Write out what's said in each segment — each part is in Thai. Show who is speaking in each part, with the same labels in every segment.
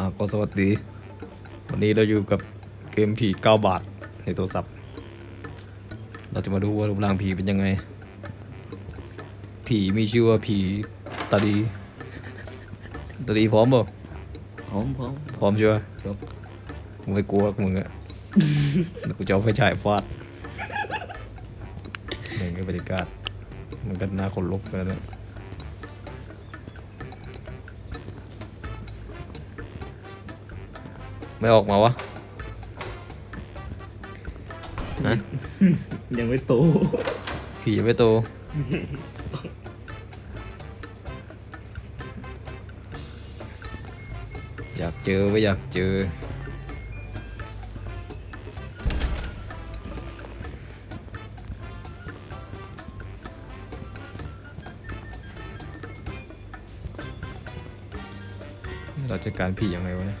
Speaker 1: อ่าก็สวัสดี วันนี้เราอยู่กับเกมผี9บาทในโทรศัพท์ เราจะมาดูว่ารูปร่างผีเป็นยังไง ผีมีชื่อว่าผีตาดี ตาดีพร้อมเปล่า
Speaker 2: พร้อมพร้อม
Speaker 1: พร้อมใช่ไหม
Speaker 2: ครับ
Speaker 1: กูไม่กลัวหรอกมึงอะเดี๋ยวกูจะเอาไฟฉายฟาดนี่ก็บรรยากาศมันก็น่าขนลุกกันนะ ไม่ออกมาวะนะ
Speaker 2: ยังไม่โต
Speaker 1: ผียังไม่โต อยากเจอไม่อยากเจอ เราจัดการผียังไงวะเนี่ย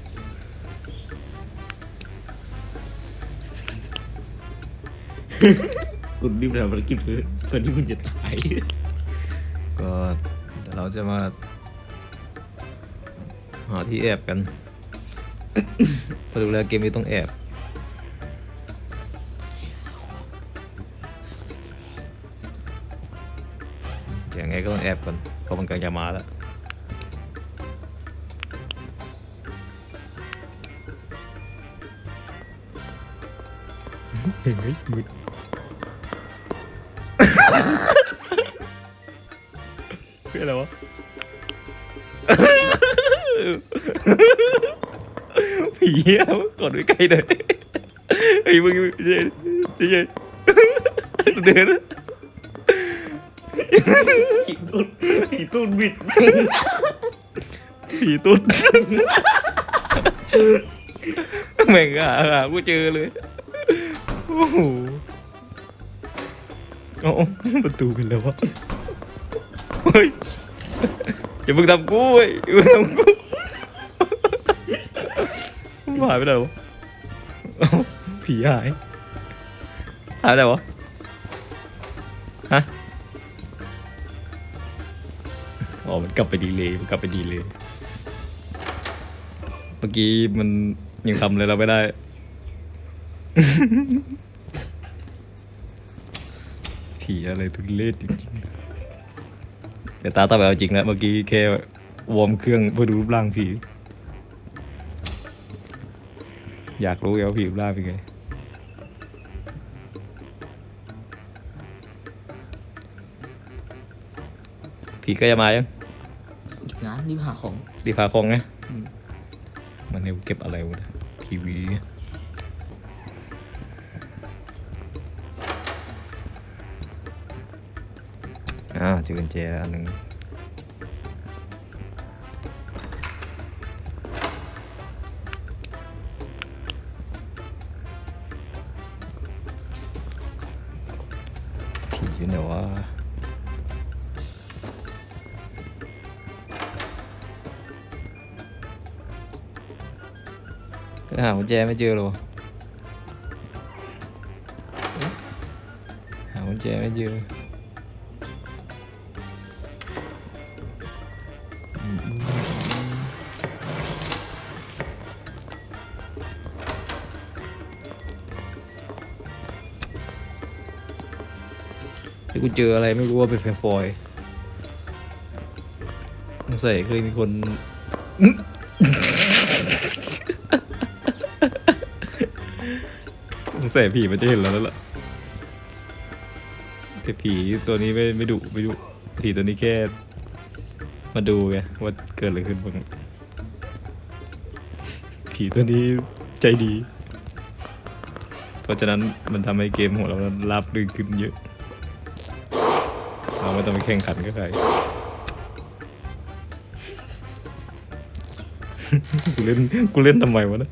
Speaker 2: คุณรีบทำภารกิจเพื่อเพื่อที่คุณจะตาย
Speaker 1: ก็เดี๋ยวเราจะมาหาที่แอบกันพอดูแล้วเกมนี้ต้องแอบอย่างไงก็ต้องแอบก่อนเพราะมันกำลังจะมาแล้วเฮ้ยมืด ออะไรวะผีอะกดไว้ใกล้หน่อยไอ้ยมึงเย็นเย็นเดิน
Speaker 2: ผีต้นผีต้นบิด
Speaker 1: ผีตุ๊ดแม่งอะหากูเจอเลยโอ้โหเอาประตูเป็นแล้ววะ เฮ้ยอย่ามึงทำกูเว้ยอย่ามึงทำกูหายไปไหนวะเอ้าผีหายหายไปไหนวะฮะอ๋อมันกลับไปดีเลยมันกลับไปดีเลยเมื่อกี้มันยังทำอะไรเราไม่ได้ ผีอะไรทุเรศจริงๆ แต่ตาตาแบบจริงนะเมื่อกี้แค่วอร์มเครื่องเพื่อดูรูปร่างผีอยากรู้ไงว่าผีรูปร่างเป็นไงผีก็จะมายัง
Speaker 2: งานรีบหาของ
Speaker 1: ดีพาคงไงมันเนี่ยเก็บอะไรวะเนี่ยทีวี อ้าวเจอกุญแจแล้วอันหนึ่งผีอยู่ไที่กูเจออะไรไม่รู้ว่าเป็นไฟฟอยสงสัยเคยมีคนสงสัยผีมันจะเห็นเราแล้วล่ะแต่ผีตัวนี้ไม่ไม่ดุไม่ดุผีตัวนี้แค่ มาดูไงว่าเกิดอะไรขึ้นบ้างผีตัวนี้ใจดี เพราะฉะนั้นมันทำให้เกมของเรานั้นราบรื่นขึ้นเยอะ เราไม่ต้องไปแข่งขันกับใครกูเล่นกูเล่นทำไมวะนะ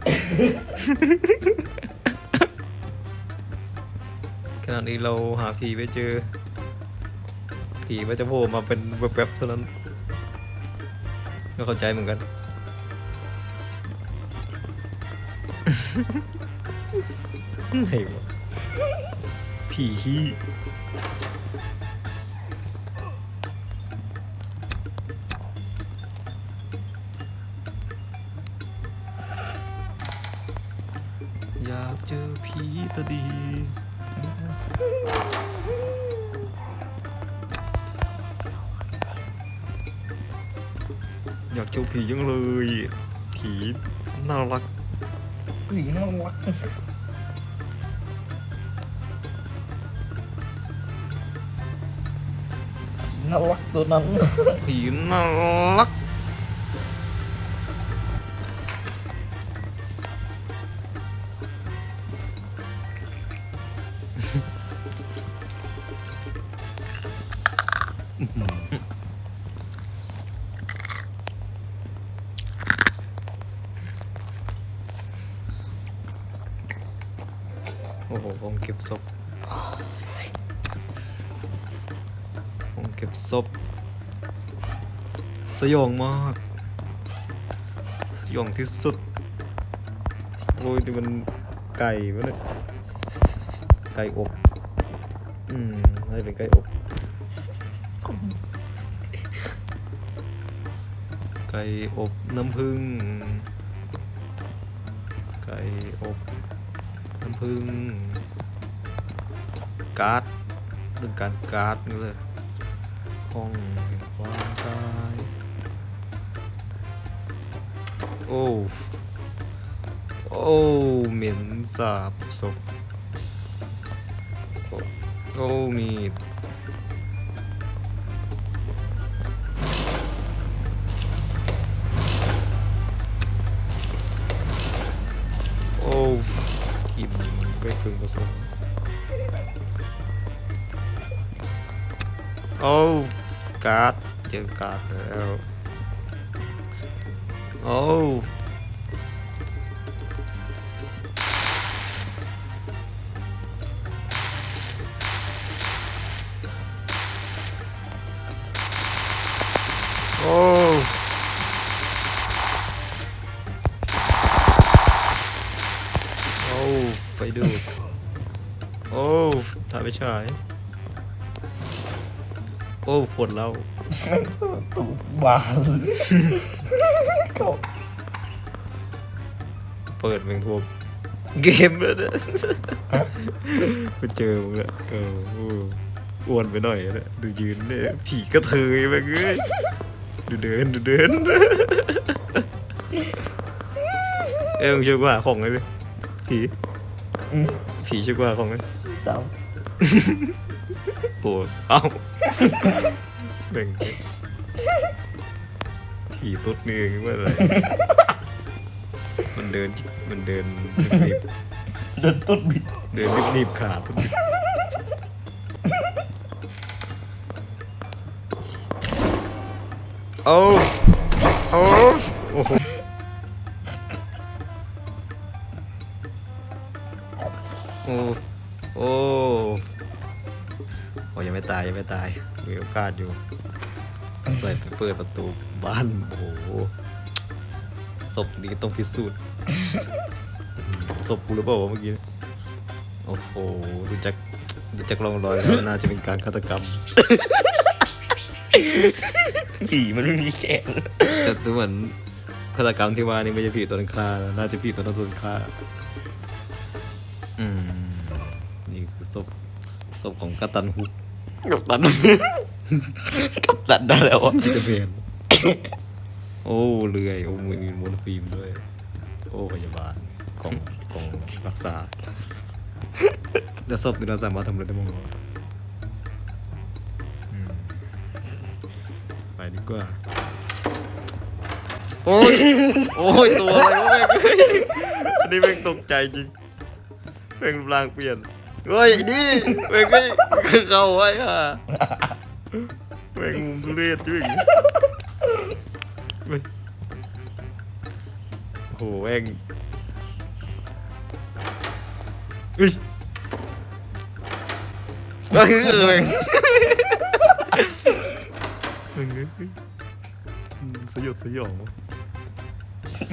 Speaker 1: ขณะนี้เราหาผีไม่เจอผีมันจะโผล่มาเป็นแวบๆเท่านั้น ก็เข้าใจเหมือนกัน ไหนวะผีขี้อยากเจอผีตาดี อยากเจอผียังเลย ผีน่ารัก
Speaker 2: ผีน่ารักผีน่ารักตัวนั้น
Speaker 1: ผีน่ารัก โอ้โหห้องเก็บศพห้องเก็บศพสยองมาก สยองที่สุด โอ้ยนี่มันไก่มะเลยไก่อบ อืมน่าจะเป็นไก่อบไก่อบน้ำผึ้งไก่อบ น้ำผึ้งการ์ดเรื่องการการ์ดนี่เลยห้องแห่งความตายโอ้โอ้เหม็นสาบศพโอ้โอ้มีด ไม่พึงประสงค์โอ้การ์ดเจอการ์ดแล้วโอ้โอ้โอ้ ไปฉายโอ้ขวดเหล้า
Speaker 2: ตูดบานก็
Speaker 1: เปิดแมงทวมเกมเลยเนี่ยไปเจอมึงละเออโอ้อ้วนไปหน่อยนะดูยืนเนี่ยผีกระเทยไปเอ้ยดูเดินดูเดิน เอ้ยมึงช่วยกูหาของเลยดิผี
Speaker 2: อืม
Speaker 1: ผีช่วยกูหาของเลย
Speaker 2: ตาม
Speaker 1: โอ้เอ้าแบ่งไปผีตุ๊ดนี่เองว่าอะไร มันเดิน มันเดินรีบ
Speaker 2: เดินต้นบิด
Speaker 1: เดินรีบๆขาตุ๊ดโอ้ โอ้ยังไม่ตายยังไม่ตายมีโอกาสอยู่เปิดเปิดประตูบ้านโอ้โหศพนี้ต้องพิสูจน์ศพกูหรือเปล่าวะเมื่อกี้เนี่ยโอ้โหดูจากดูจากร่องรอยแล้วน่าจะเป็นการฆาตกรรม
Speaker 2: ผีมันไม่มีแขน
Speaker 1: แต่ดูเหมือนฆาตกรรมที่ว่านี่ไม่ใช่ผีตัวนั้นฆ่าแล้วน่าจะผีตัวนั้นตัวฆ่าอืมนี่คือศพ ศพของกัปตันฮุก
Speaker 2: กับตัน กับตันได้แล้วอะ
Speaker 1: ที่จะเปลี่ยนโอ้เลื่อยโอ้มีมีมวนฟิล์มด้วย โอ้พยาบาลกล่องกล่องรักษาแต่ศพนี่เราสามารถทำอะไรได้บ้างวะอืมไปดีกว่า โอ้ย โอ้ย ตัวอะไรวะแม่งเอ้ยอันนี้แม่งตกใจจริงแม่งรูปร่างเปลี่ยน เฮ้ยนี่แม่งไม่เข้าไว้ค่ะแม่งมุมทุเรศด้วยอย่างงี้เฮ้ยโหแม่งอุ้ยเอ้ยเอ้ยเอ้ยเอ้ยอืมสยดสยอง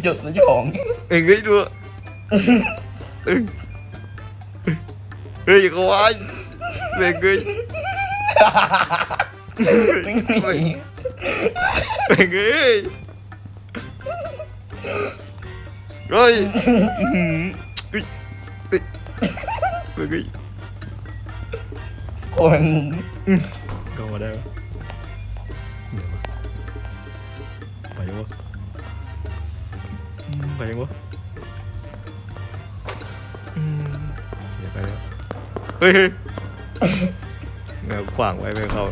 Speaker 2: หยดสยอง
Speaker 1: เอ้ยเอ้ยดูเอ้ย เฮ้ยอย่าเขาว่าเอ้ยเอ้ย
Speaker 2: ไม่
Speaker 1: เอ้ย
Speaker 2: มี
Speaker 1: เอ้ยเอ้ยเฮ้ยอื้อหือเอ้ยเอ้ยเอ้ยเอ้ย
Speaker 2: คน
Speaker 1: เข้ามาได้ปะเดี๋ยววะไปยังวะอืมไปยังวะอืมเสียไปแล้ว เฮ้ยเฮ้ยเงาขวางไว้ไม่เข้า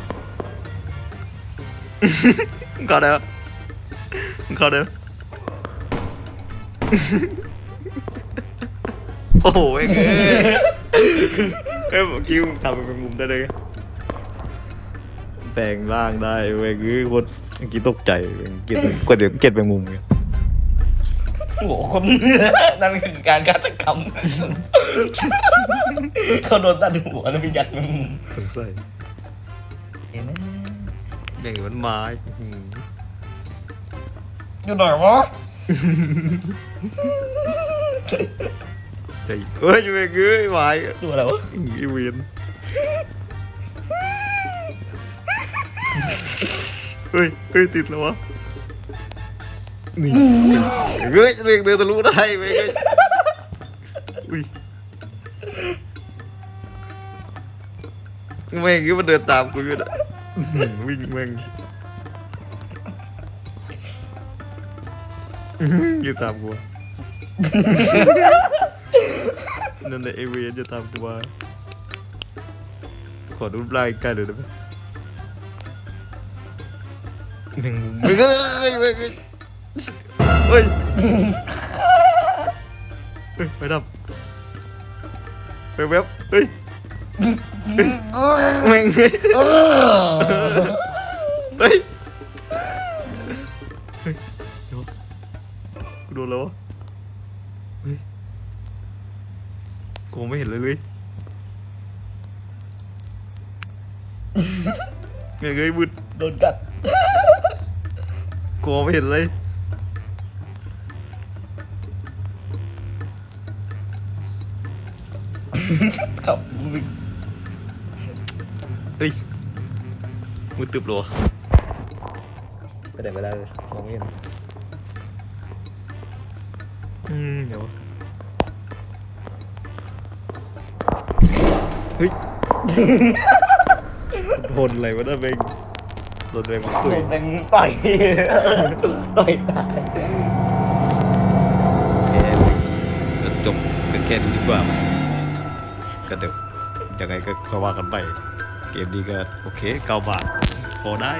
Speaker 1: เข้าได้ปะเข้าได้ปะโอ้โหเอ้ยเอ้ยเอ้ยเมื่อกี้มึงทำเป็นมุมได้เลยแปลงร่างได้เว้ยคือคนเมื่อกี้ตกใจเว้ยเกลียดกว่าเดี๋ยวเกลียดแมงมุมไง
Speaker 2: โหัวคน นั่นคือการฆาตกรรม เขาโดนตัดหัวแล้วไปยัดมัน
Speaker 1: สงสัย
Speaker 2: เห็นไหม
Speaker 1: แม่งมันไม้อื้อหือ
Speaker 2: อยู่ไหนวะ
Speaker 1: ใจเฮ้ยแม่งเอ้ยไม้
Speaker 2: ตัวอะไรวะ
Speaker 1: อีเวนเฮ้ยเฮ้ยติดแล้ววะนี่เฮ้ยแม่งเดินทะลุได้แม่ แม่งนี่มันเดินตามกูอยู่นะวิ่งแม่งอื้อหืออย่ตามกูนั่นแหละเอเวนจะตามกูมาขอรูปร่างใกล้เลยได้ไหมแมงมุมเฮ้ยเฮ้ยเฮ้ยเฮ้ยเฮ้ยเฮ้ยไปดับไปแวบเฮ้ย แม่งเฮ้ยเฮ้ยเดี๋ยวกูโดนแล้ววะเฮ้ยกูไม่เห็นเลยเลยแม่งเอ้ยบุด
Speaker 2: โดนกัด
Speaker 1: กูไม่เห็นเลย
Speaker 2: ขับ
Speaker 1: เฮ้ยมือตึบโลไปไหนไม่ได้เลยมองไม่เห็นอืมเดี๋ยวเฮ้ยโดนอะไรวะน่ะเบงโดนอะไรมา
Speaker 2: โด
Speaker 1: ตุย
Speaker 2: นแทงต่อย ต่อยตาย
Speaker 1: แค่ก็จบกันแค่นี้ดีกว่าก็เดี๋ยวยังไงก็ว่ากันไป เกมนี้ก็โอเคเก้าบาทพอได้